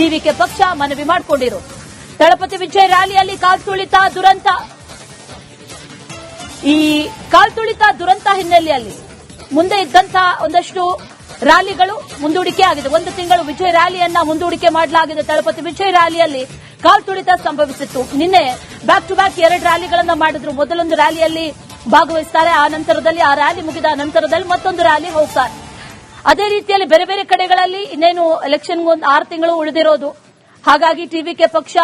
TVK ಪಕ್ಷ ಮನವಿ ಮಾಡಿಕೊಂಡಿರು. ದಳಪತಿ ವಿಜಯ್ ರ್ಯಾಲಿಯಲ್ಲಿ ಕಾಲ್ತುಳಿತ ದುರಂತ. ಈ ಕಾಲ್ತುಳಿತ ದುರಂತ ಹಿನ್ನೆಲೆಯಲ್ಲಿ ಮುಂದೆ ಇದ್ದಂತಹ ಒಂದಷ್ಟು ರ್ಯಾಲಿಗಳು ಮುಂದೂಡಿಕೆ ಆಗಿದೆ. ಒಂದು ತಿಂಗಳು ವಿಜಯ್ ರ್ಯಾಲಿಯನ್ನ ಮುಂದೂಡಿಕೆ ಮಾಡಲಾಗಿದೆ. ದಳಪತಿ ವಿಜಯ್ ರ್ಯಾಲಿಯಲ್ಲಿ ಕಾಲ್ತುಳಿತ ಸಂಭವಿಸಿತ್ತು. ನಿನ್ನೆ ಬ್ಯಾಕ್ ಟು ಬ್ಯಾಕ್ ಎರಡು ರ್ಯಾಲಿಗಳನ್ನ ಮಾಡಿದ್ರು. ಮೊದಲೊಂದು ರ್ಯಾಲಿಯಲ್ಲಿ ಭಾಗವಹಿಸ್ತಾರೆ. ಆ ನಂತರದಲ್ಲಿ ಆ ರ್ಯಾಲಿ ಮುಗಿದ ನಂತರದಲ್ಲಿ ಮತ್ತೊಂದು ರ್ಯಾಲಿ ಹೋಗ್ತಾರೆ. ಅದೇ ರೀತಿಯಲ್ಲಿ ಬೇರೆ ಬೇರೆ ಕಡೆಗಳಲ್ಲಿ ಇನ್ನೇನು ಎಲೆಕ್ಷನ್ಗೆ ಒಂದು ಆರು ತಿಂಗಳು ಉಳಿದಿರೋದು. ಹಾಗಾಗಿ ಟಿವಿಕೆ ಪಕ್ಷ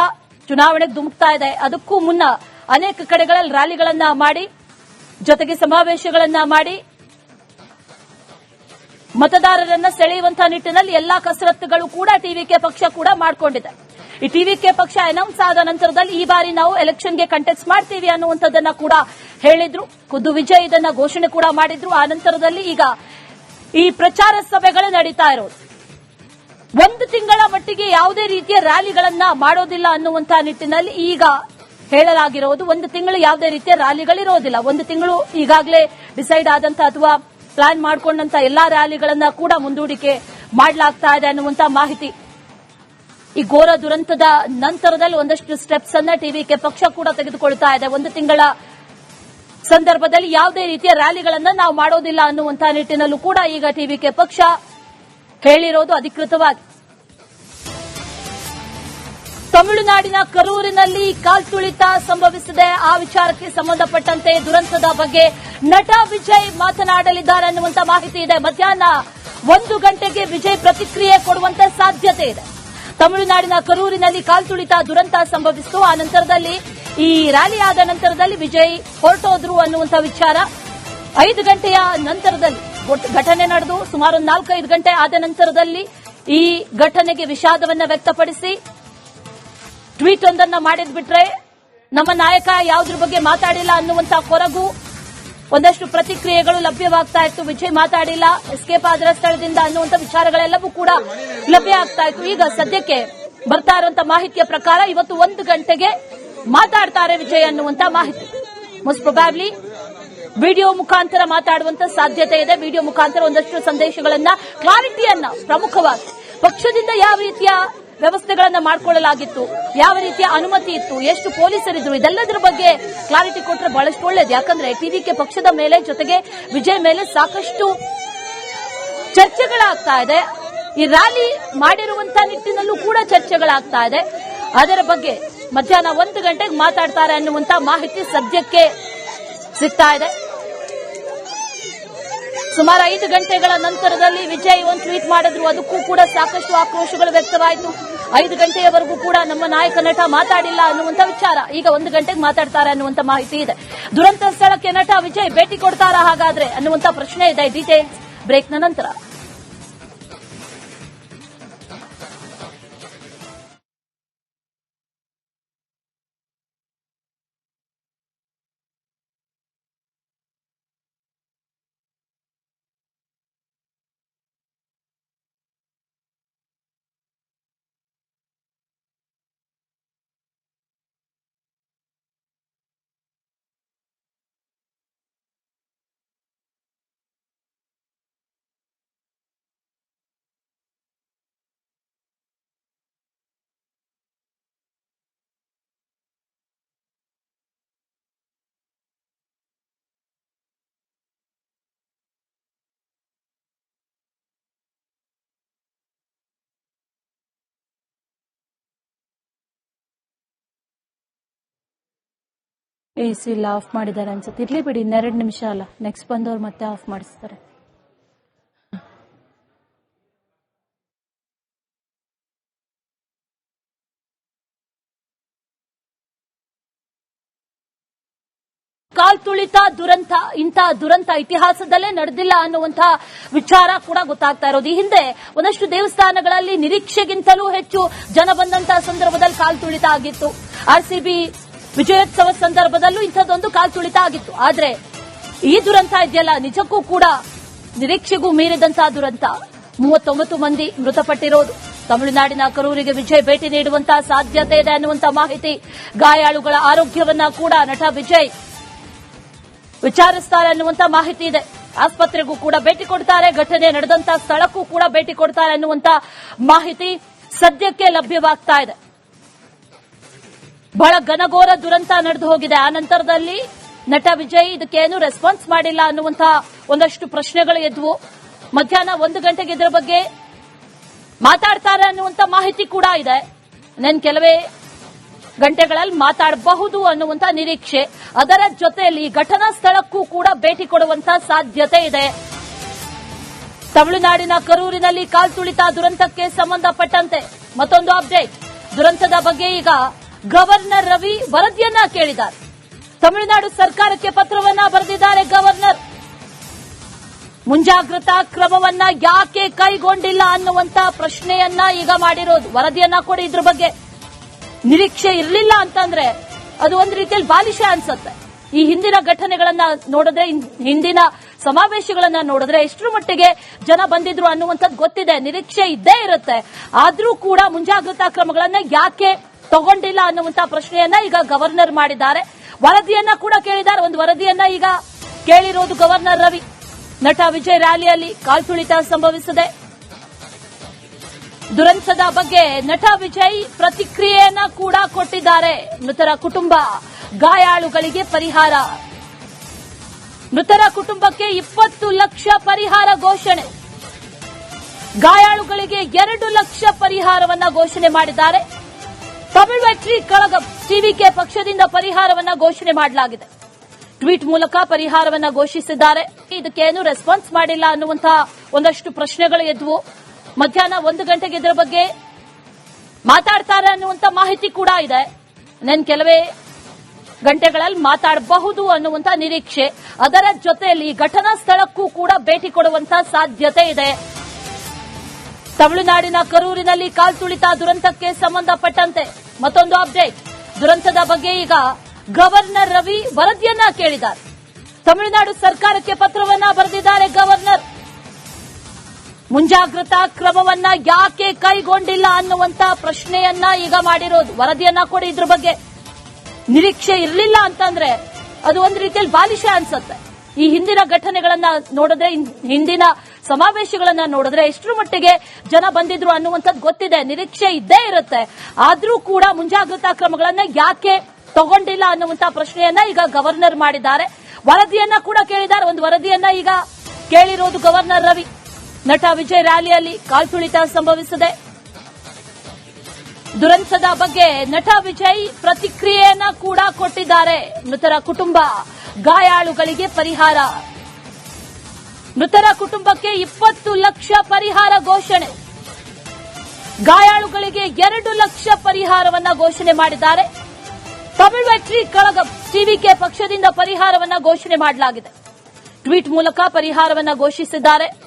ಚುನಾವಣೆಗೆ ಧುಮುಕ್ತಾ ಇದೆ. ಅದಕ್ಕೂ ಮುನ್ನ ಅನೇಕ ಕಡೆಗಳಲ್ಲಿ ರ್ಯಾಲಿಗಳನ್ನ ಮಾಡಿ, ಜೊತೆಗೆ ಸಮಾವೇಶಗಳನ್ನ ಮಾಡಿ, ಮತದಾರರನ್ನ ಸೆಳೆಯುವಂತಹ ನಿಟ್ಟಿನಲ್ಲಿ ಎಲ್ಲಾ ಕಸರತ್ತುಗಳು ಕೂಡ ಟಿವಿಕೆ ಪಕ್ಷ ಕೂಡ ಮಾಡಿಕೊಂಡಿದೆ. ಈ ಟಿವಿಕೆ ಪಕ್ಷ ಅನೌನ್ಸ್ ಆದ ನಂತರದಲ್ಲಿ ಈ ಬಾರಿ ನಾವು ಎಲೆಕ್ಷನ್ಗೆ ಕಂಟೆಸ್ಟ್ ಮಾಡ್ತೀವಿ ಅನ್ನುವಂಥದ್ದನ್ನ ಕೂಡ ಹೇಳಿದ್ರು. ಖುದ್ದು ವಿಜಯ್ ಇದನ್ನ ಘೋಷಣೆ ಕೂಡ ಮಾಡಿದ್ರು. ಆ ನಂತರದಲ್ಲಿ ಈಗ ಈ ಪ್ರಚಾರ ಸಭೆಗಳು ನಡೀತಾ ಇರೋದು. ಒಂದು ತಿಂಗಳ ಮಟ್ಟಿಗೆ ಯಾವುದೇ ರೀತಿಯ ರ್ಯಾಲಿಗಳನ್ನ ಮಾಡೋದಿಲ್ಲ ಅನ್ನುವಂತಹ ನಿಟ್ಟಿನಲ್ಲಿ ಈಗ ಹೇಳಲಾಗಿರೋದು. ಒಂದು ತಿಂಗಳು ಯಾವುದೇ ರೀತಿಯ ರ್ಯಾಲಿಗಳಿರೋದಿಲ್ಲ. ಒಂದು ತಿಂಗಳು ಈಗಾಗಲೇ ಡಿಸೈಡ್ ಆದಂತ ಅಥವಾ ಪ್ಲಾನ್ ಮಾಡಿಕೊಂಡಂತ ಎಲ್ಲಾ ರ್ಯಾಲಿಗಳನ್ನ ಕೂಡ ಮುಂದೂಡಿಕೆ ಮಾಡಲಾಗ್ತಾ ಇದೆ ಅನ್ನುವಂತಹ ಮಾಹಿತಿ. ಈ ಘೋರ ದುರಂತದ ನಂತರದಲ್ಲಿ ಒಂದಷ್ಟು ಸ್ಟೆಪ್ಸ್ ಅನ್ನ ಟಿವಿಕೆ ಪಕ್ಷ ಕೂಡ ತೆಗೆದುಕೊಳ್ತಾ ಇದೆ. ಒಂದು ತಿಂಗಳ ಸಂದರ್ಭದಲ್ಲಿ ಯಾವುದೇ ರೀತಿಯ ರ್ಯಾಲಿಗಳನ್ನ ನಾವು ಮಾಡೋದಿಲ್ಲ ಅನ್ನುವಂತಹ ನಿಟ್ಟಿನಲ್ಲೂ ಕೂಡ ಈಗ ಟಿವಿಕೆ ಪಕ್ಷ ಹೇಳಿರೋದು ಅಧಿಕೃತವಾಗಿ. ತಮಿಳುನಾಡಿನ ಕರೂರಿನಲ್ಲಿ ಕಾಲ್ತುಳಿತ ಸಂಭವಿಸಿದೆ. ಆ ವಿಚಾರಕ್ಕೆ ಸಂಬಂಧಪಟ್ಟಂತೆ ದುರಂತದ ಬಗ್ಗೆ ನಟ ವಿಜಯ್ ಮಾತನಾಡಲಿದ್ದಾರೆ ಅನ್ನುವಂತ ಮಾಹಿತಿ ಇದೆ. ಮಧ್ಯಾಹ್ನ ಒಂದು ಗಂಟೆಗೆ ವಿಜಯ್ ಪ್ರತಿಕ್ರಿಯೆ ಕೊಡುವಂತಹ ಸಾಧ್ಯತೆ ಇದೆ. ತಮಿಳುನಾಡಿನ ಕರೂರಿನಲ್ಲಿ ಕಾಲ್ತುಳಿತ ದುರಂತ ಸಂಭವಿಸಿತು. ಆ ನಂತರದಲ್ಲಿ ಈ ರ್ಯಾಲಿ ಆದ ನಂತರದಲ್ಲಿ ವಿಜಯ್ ಹೊರಟೋದ್ರು ಅನ್ನುವಂತ ವಿಚಾರ ಐದು ಗಂಟೆಯ ನಂತರದಲ್ಲಿ ಘಟನೆ ನಡೆದು ಸುಮಾರು ನಾಲ್ಕೈದು ಗಂಟೆ ಆದ ನಂತರದಲ್ಲಿ ಈ ಘಟನೆಗೆ ವಿಷಾದವನ್ನ ವ್ಯಕ್ತಪಡಿಸಿ ಟ್ವೀಟ್ ಒಂದನ್ನ ಮಾಡಿದ್ ಬಿಟ್ರೆ ನಮ್ಮ ನಾಯಕ ಯಾವುದ್ರ ಬಗ್ಗೆ ಮಾತಾಡಿಲ್ಲ ಅನ್ನುವಂತ ಕೊರಗು ಒಂದಷ್ಟು ಪ್ರತಿಕ್ರಿಯೆಗಳು ಲಭ್ಯವಾಗ್ತಾ ಇತ್ತು. ವಿಜಯ್ ಮಾತಾಡಿಲ್ಲ ಎಸ್ಕೇಪ್ ಆದ್ರ ಸ್ಥಳದಿಂದ ಅನ್ನುವಂತ ವಿಚಾರಗಳೆಲ್ಲವೂ ಕೂಡ ಲಭ್ಯ ಆಗ್ತಾ ಇತ್ತು. ಈಗ ಸದ್ಯಕ್ಕೆ ಬರ್ತಾ ಇರುವಂತಹ ಮಾಹಿತಿಯ ಪ್ರಕಾರ ಇವತ್ತು ಒಂದು ಗಂಟೆಗೆ ಮಾತಾಡ್ತಾರೆ ವಿಜಯ್ ಅನ್ನುವಂತ ಮಾಹಿತಿ. ಮೋಸ್ಟ್ ಪ್ರೊಬ್ಯಾಬ್ಲಿ ವಿಡಿಯೋ ಮುಖಾಂತರ ಮಾತಾಡುವಂತ ಸಾಧ್ಯತೆ ಇದೆ. ವಿಡಿಯೋ ಮುಖಾಂತರ ಒಂದಷ್ಟು ಸಂದೇಶಗಳನ್ನ, ಕ್ಲಾರಿಟಿಯನ್ನ ಪ್ರಮುಖವಾಗಿ ಪಕ್ಷದಿಂದ ಯಾವ ರೀತಿಯ ವ್ಯವಸ್ಥೆಗಳನ್ನ ಮಾಡಿಕೊಳ್ಳಲಾಗಿತ್ತು, ಯಾವ ರೀತಿಯ ಅನುಮತಿ ಇತ್ತು, ಎಷ್ಟು ಪೊಲೀಸರಿದ್ರು ಇದೆಲ್ಲದರ ಬಗ್ಗೆ ಕ್ಲಾರಿಟಿ ಕೊಟ್ಟರೆ ಬಹಳಷ್ಟು ಒಳ್ಳೇದು. ಯಾಕಂದ್ರೆ ಟಿವಿಕೆ ಪಕ್ಷದ ಮೇಲೆ ಜೊತೆಗೆ ವಿಜಯ್ ಮೇಲೆ ಸಾಕಷ್ಟು ಚರ್ಚೆಗಳಾಗ್ತಾ ಇದೆ. ಈ ರ್ಯಾಲಿ ಮಾಡಿರುವಂತಹ ನಿಟ್ಟಿನಲ್ಲೂ ಕೂಡ ಚರ್ಚೆಗಳಾಗ್ತಾ ಇದೆ. ಅದರ ಬಗ್ಗೆ ಮಧ್ಯಾಹ್ನ ಒಂದು ಗಂಟೆಗೆ ಮಾತಾಡ್ತಾರೆ ಅನ್ನುವಂತ ಮಾಹಿತಿ ಸದ್ಯಕ್ಕೆ ಸಿಗ್ತಾ ಇದೆ. ಸುಮಾರು ಐದು ಗಂಟೆಗಳ ನಂತರದಲ್ಲಿ ವಿಜಯ್ ಒಂದು ಟ್ವೀಟ್ ಮಾಡಿದ್ರು. ಅದಕ್ಕೂ ಕೂಡ ಸಾಕಷ್ಟು ಆಕ್ರೋಶಗಳು ವ್ಯಕ್ತವಾಯಿತು. ಐದು ಗಂಟೆಯವರೆಗೂ ಕೂಡ ನಮ್ಮ ನಾಯಕ ನಟ ಮಾತಾಡಿಲ್ಲ ಅನ್ನುವಂತ ವಿಚಾರ. ಈಗ ಒಂದು ಗಂಟೆಗೆ ಮಾತಾಡ್ತಾರೆ ಅನ್ನುವಂತ ಮಾಹಿತಿ ಇದೆ. ದುರಂತ ಸ್ಥಳಕ್ಕೆ ನಟ ವಿಜಯ್ ಭೇಟಿ ಕೊಡ್ತಾರಾ ಹಾಗಾದ್ರೆ ಅನ್ನುವಂತ ಪ್ರಶ್ನೆ ಇದೆ. ಡಿಟೇಲ್ಸ್ ಬ್ರೇಕ್ನ ನಂತರ. ಎ ಸಿ ಇಲ್ಲ ಆಫ್ ಮಾಡಿದ್ದಾರೆ ಅನ್ಸುತ್ತೆ. ಇರ್ಲಿ ಬಿಡಿ, ಇನ್ನೆರಡು ನಿಮಿಷ ಅಲ್ಲ. ನೆಕ್ಸ್ಟ್ ಬಂದವ್ರು ಮತ್ತೆ ಆಫ್ ಮಾಡಿಸ್ತಾರೆ. ಕಾಲ್ ತುಳಿತ, ದುರಂತ ಇಂತಹ ದುರಂತ ಇತಿಹಾಸದಲ್ಲೇ ನಡೆದಿಲ್ಲ ಅನ್ನುವಂತಹ ವಿಚಾರ ಕೂಡ ಗೊತ್ತಾಗ್ತಾ ಇರೋದು. ಈ ಹಿಂದೆ ಒಂದಷ್ಟು ದೇವಸ್ಥಾನಗಳಲ್ಲಿ ನಿರೀಕ್ಷೆಗಿಂತಲೂ ಹೆಚ್ಚು ಜನ ಬಂದಂತಹ ಸಂದರ್ಭದಲ್ಲಿ ಕಾಲ್ ತುಳಿತ ಆಗಿತ್ತು. ಆರ್ಸಿಬಿ ವಿಜಯೋತ್ಸವ ಸಂದರ್ಭದಲ್ಲೂ ಇಂಥದ್ದೊಂದು ಕಾಲ್ತುಳಿತ ಆಗಿತ್ತು. ಆದ್ರೆ ಈ ದುರಂತ ಇದೆಯಲ್ಲ, ನಿಜಕ್ಕೂ ಕೂಡ ನಿರೀಕ್ಷೆಗೂ ಮೀರಿದಂತಹ ದುರಂತ. ಮೂವತ್ತೊಂಬತ್ತು ಮಂದಿ ಮೃತಪಟ್ಟಿರೋದು. ತಮಿಳುನಾಡಿನ ಕರೂರಿಗೆ ವಿಜಯ್ ಭೇಟಿ ನೀಡುವಂತಹ ಸಾಧ್ಯತೆ ಇದೆ ಅನ್ನುವಂತ ಮಾಹಿತಿ ಗಾಯಾಳುಗಳ ಆರೋಗ್ಯವನ್ನ ಕೂಡ ನಟ ವಿಜಯ್ ವಿಚಾರಿಸ್ತಾರೆ ಅನ್ನುವಂತ ಮಾಹಿತಿ ಇದೆ. ಆಸ್ಪತ್ರೆಗೂ ಕೂಡ ಭೇಟಿ ಕೊಡ್ತಾರೆ. ಘಟನೆ ನಡೆದಂತಹ ಸ್ಥಳಕ್ಕೂ ಕೂಡ ಭೇಟಿ ಕೊಡ್ತಾರೆ ಅನ್ನುವಂತಹ ಮಾಹಿತಿ ಸದ್ಯಕ್ಕೆ ಲಭ್ಯವಾಗ್ತಾ ಇದೆ. ಬಹಳ ಘನಘೋರ ದುರಂತ ನಡೆದು ಹೋಗಿದೆ. ಆ ನಂತರದಲ್ಲಿ ನಟ ವಿಜಯ್ ಇದಕ್ಕೇನು ರೆಸ್ಪಾನ್ಸ್ ಮಾಡಿಲ್ಲ ಅನ್ನುವಂತಹ ಒಂದಷ್ಟು ಪ್ರಶ್ನೆಗಳು ಎದ್ವು. ಮಧ್ಯಾಹ್ನ ಒಂದು ಗಂಟೆಗೆ ಇದರ ಬಗ್ಗೆ ಮಾತಾಡ್ತಾರೆ ಅನ್ನುವಂತ ಮಾಹಿತಿ ಕೂಡ ಇದೆ. ನನ್ ಕೆಲವೇ ಗಂಟೆಗಳಲ್ಲಿ ಮಾತಾಡಬಹುದು ಅನ್ನುವಂತ ನಿರೀಕ್ಷೆ. ಅದರ ಜೊತೆಯಲ್ಲಿ ಘಟನಾ ಸ್ಥಳಕ್ಕೂ ಕೂಡ ಭೇಟಿ ಕೊಡುವಂತ ಸಾಧ್ಯತೆ ಇದೆ. ತಮಿಳುನಾಡಿನ ಕರೂರಿನಲ್ಲಿ ಕಾಲ್ತುಳಿತ ದುರಂತಕ್ಕೆ ಸಂಬಂಧಪಟ್ಟಂತೆ ಮತ್ತೊಂದು ಅಪ್ಡೇಟ್. ದುರಂತದ ಬಗ್ಗೆ ಈಗ ಗವರ್ನರ್ ರವಿ ವರದಿಯನ್ನ ಕೇಳಿದ್ದಾರೆ. ತಮಿಳುನಾಡು ಸರ್ಕಾರಕ್ಕೆ ಪತ್ರವನ್ನ ಬರೆದಿದ್ದಾರೆ ಗವರ್ನರ್. ಮುಂಜಾಗ್ರತಾ ಕ್ರಮವನ್ನ ಯಾಕೆ ಕೈಗೊಂಡಿಲ್ಲ ಅನ್ನುವಂತ ಪ್ರಶ್ನೆಯನ್ನ ಈಗ ಮಾಡಿರೋದು. ವರದಿಯನ್ನ ಕೊಡಿ ಇದ್ರ ಬಗ್ಗೆ. ನಿರೀಕ್ಷೆ ಇರಲಿಲ್ಲ ಅಂತಂದ್ರೆ ಅದು ಒಂದು ರೀತಿಯಲ್ಲಿ ಬಾಲಿಶ ಅನ್ಸುತ್ತೆ. ಈ ಹಿಂದಿನ ಘಟನೆಗಳನ್ನ ನೋಡಿದ್ರೆ ಹಿಂದಿನ ಸಮಾವೇಶಗಳನ್ನ ನೋಡಿದ್ರೆ ಎಷ್ಟರ ಮಟ್ಟಿಗೆ ಜನ ಬಂದಿದ್ರು ಅನ್ನುವಂಥದ್ದು ಗೊತ್ತಿದೆ. ನಿರೀಕ್ಷೆ ಇದ್ದೇ ಇರುತ್ತೆ. ಆದ್ರೂ ಕೂಡ ಮುಂಜಾಗ್ರತಾ ಕ್ರಮಗಳನ್ನ ಯಾಕೆ ತಗೊಂಡಿಲ್ಲ ಅನ್ನುವಂತ ಪ್ರಶ್ನೆಯನ್ನ ಈಗ ಗವರ್ನರ್ ಮಾಡಿದ್ದಾರೆ. ವರದಿಯನ್ನ ಕೂಡ ಕೇಳಿದ್ದಾರೆ. ಒಂದು ವರದಿಯನ್ನ ಈಗ ಕೇಳಿರೋದು ಗವರ್ನರ್ ರವಿ. ನಟ ವಿಜಯ್ ರ್ಯಾಲಿಯಲ್ಲಿ ಕಾಲ್ತುಳಿತ ಸಂಭವಿಸಿದೆ. ದುರಂತದ ಬಗ್ಗೆ ನಟ ವಿಜಯ್ ಪ್ರತಿಕ್ರಿಯೆಯನ್ನ ಕೂಡ ಕೊಟ್ಟಿದ್ದಾರೆ. ಮೃತರ ಕುಟುಂಬ ಗಾಯಾಳುಗಳಿಗೆ ಪರಿಹಾರ. ಮೃತರ ಕುಟುಂಬಕ್ಕೆ ಇಪ್ಪತ್ತು ಲಕ್ಷ ಪರಿಹಾರ ಘೋಷಣೆ. ಗಾಯಾಳುಗಳಿಗೆ ಎರಡು ಲಕ್ಷ ಪರಿಹಾರವನ್ನ ಘೋಷಣೆ ಮಾಡಿದ್ದಾರೆ. ತಮಿಳು ವೆಟ್ರಿ ಕಳಗ ಟಿವಿಕೆ ಪಕ್ಷದಿಂದ ಪರಿಹಾರವನ್ನ ಘೋಷಣೆ ಮಾಡಲಾಗಿದೆ. ಟ್ವೀಟ್ ಮೂಲಕ ಪರಿಹಾರವನ್ನ ಘೋಷಿಸಿದ್ದಾರೆ. ಇದಕ್ಕೇನು ರೆಸ್ಪಾನ್ಸ್ ಮಾಡಿಲ್ಲ ಅನ್ನುವಂತಹ ಒಂದಷ್ಟು ಪ್ರಶ್ನೆಗಳು ಎದ್ವು. ಮಧ್ಯಾಹ್ನ ಒಂದು ಗಂಟೆಗೆ ಇದರ ಬಗ್ಗೆ ಮಾತಾಡ್ತಾರೆ ಅನ್ನುವಂತ ಮಾಹಿತಿ ಕೂಡ ಇದೆ. ನನ್ ಕೆಲವೇ ಗಂಟೆಗಳಲ್ಲಿ ಮಾತಾಡಬಹುದು ಅನ್ನುವಂತ ನಿರೀಕ್ಷೆ. ಅದರ ಜೊತೆಯಲ್ಲಿ ಘಟನಾ ಸ್ಥಳಕ್ಕೂ ಕೂಡ ಭೇಟಿ ಕೊಡುವಂತಹ ಸಾಧ್ಯತೆ ಇದೆ. ತಮಿಳುನಾಡಿನ ಕರೂರಿನಲ್ಲಿ ಕಾಲ್ತುಳಿತ ದುರಂತಕ್ಕೆ ಸಂಬಂಧಪಟ್ಟಂತೆ ಮತ್ತೊಂದು ಅಪ್ಡೇಟ್. ದುರಂತದ ಬಗ್ಗೆ ಈಗ ಗವರ್ನರ್ ರವಿ ವರದಿಯನ್ನ ಕೇಳಿದ್ದಾರೆ. ತಮಿಳುನಾಡು ಸರ್ಕಾರಕ್ಕೆ ಪತ್ರವನ್ನ ಬರೆದಿದ್ದಾರೆ ಗವರ್ನರ್. ಮುಂಜಾಗ್ರತಾ ಕ್ರಮವನ್ನ ಯಾಕೆ ಕೈಗೊಂಡಿಲ್ಲ ಅನ್ನುವಂತ ಪ್ರಶ್ನೆಯನ್ನ ಈಗ ಮಾಡಿರೋದು. ವರದಿಯನ್ನ ಕೂಡ ಇದ್ರ ಬಗ್ಗೆ. ನಿರೀಕ್ಷೆ ಇರಲಿಲ್ಲ ಅಂತಂದ್ರೆ ಅದು ಒಂದು ರೀತಿಯಲ್ಲಿ ಬಾಲಿಶ ಅನ್ಸುತ್ತೆ. ಈ ಹಿಂದಿನ ಘಟನೆಗಳನ್ನ ನೋಡಿದ್ರೆ ಹಿಂದಿನ ಸಮಾವೇಶಗಳನ್ನ ನೋಡಿದ್ರೆ ಎಷ್ಟರ ಮಟ್ಟಿಗೆ ಜನ ಬಂದಿದ್ರು ಅನ್ನುವಂಥದ್ದು ಗೊತ್ತಿದೆ, ನಿರೀಕ್ಷೆ ಇದ್ದೇ ಇರುತ್ತೆ. ಆದ್ರೂ ಕೂಡ ಮುಂಜಾಗ್ರತಾ ಕ್ರಮಗಳನ್ನ ಯಾಕೆ ತಗೊಂಡಿಲ್ಲ ಅನ್ನುವಂತ ಪ್ರಶ್ನೆಯನ್ನ ಈಗ ಗವರ್ನರ್ ಮಾಡಿದ್ದಾರೆ. ವರದಿಯನ್ನ ಕೂಡ ಕೇಳಿದ್ದಾರೆ. ಒಂದು ವರದಿಯನ್ನ ಈಗ ಕೇಳಿರೋದು ಗವರ್ನರ್ ರವಿ. ನಟ ವಿಜಯ್ ರ್ಯಾಲಿಯಲ್ಲಿ ಕಾಲ್ತುಳಿತ ಸಂಭವಿಸಿದೆ. ದುರಂತದ ಬಗ್ಗೆ ನಟ ವಿಜಯ್ ಪ್ರತಿಕ್ರಿಯೆಯನ್ನ ಕೂಡ ಕೊಟ್ಟಿದ್ದಾರೆ. ಮೃತರ ಕುಟುಂಬ. ಗಾಯಾಳುಗಳಿಗೆ ಪರಿಹಾರ. ಮೃತರ ಕುಟುಂಬಕ್ಕೆ ಇಪ್ಪತ್ತು ಲಕ್ಷ ಪರಿಹಾರ ಘೋಷಣೆ. ಗಾಯಾಳುಗಳಿಗೆ ಎರಡು ಲಕ್ಷ ಪರಿಹಾರವನ್ನ ಘೋಷಣೆ ಮಾಡಿದ್ದಾರೆ. ತಮಿಳು ವೆಟ್ರಿ ಕಳಗ ಟಿವಿಕೆ ಪಕ್ಷದಿಂದ ಪರಿಹಾರವನ್ನ ಘೋಷಣೆ ಮಾಡಲಾಗಿದೆ. ಟ್ವೀಟ್ ಮೂಲಕ ಪರಿಹಾರವನ್ನ ಘೋಷಿಸಿದ್ದಾರೆ.